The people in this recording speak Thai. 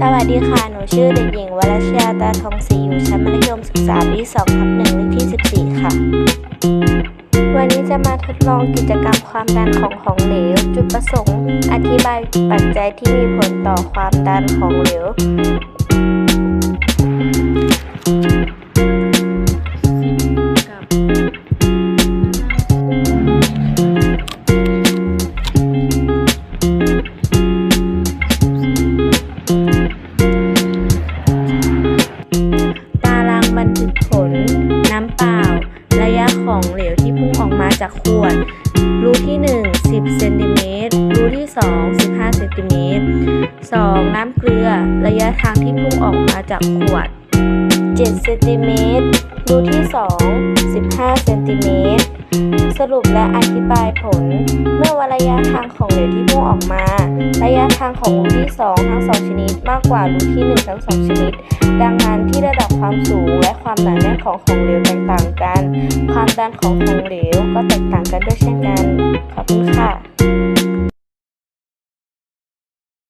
สวัสดีค่ะ หนูชื่อเด็กหญิงวรชยาตาทองศรีอยู่ชั้นมัธยมศึกษาปี2ทับ1เลขที่ 14 ค่ะ วันนี้จะมาทดลองกิจกรรมความดันของของเหลว จุดประสงค์ อธิบายปัจจัยที่มีผลต่อความดันของเหลว ตารางบันทึกผล น้ำเปล่า ระยะของเหลวที่พุ่งออกมาจากขวด รูที่ 1 10เซนติเมตร รูที่ 2 15เซนติเมตร 2. น้ำเกลือ ระยะทางที่พุ่งออกมาจากขวด7เซนติเมตร รูที่ 2 15เซนติเมตร สรุปและอธิบายผล เมื่อว่าระยะทางของเหลวที่ ออกมา ระยะทางของรูที่ 2 ทั้ง 2 ชนิด มากกว่ารูที่ 1 ทั้ง 2 ชนิด ดังนั้นที่ระดับความสูงและความหนาแน่นของของเหลวแตกต่างกัน ความดันของของเหลวก็แตกต่างกันด้วยเช่นกัน ขอบคุณค่ะ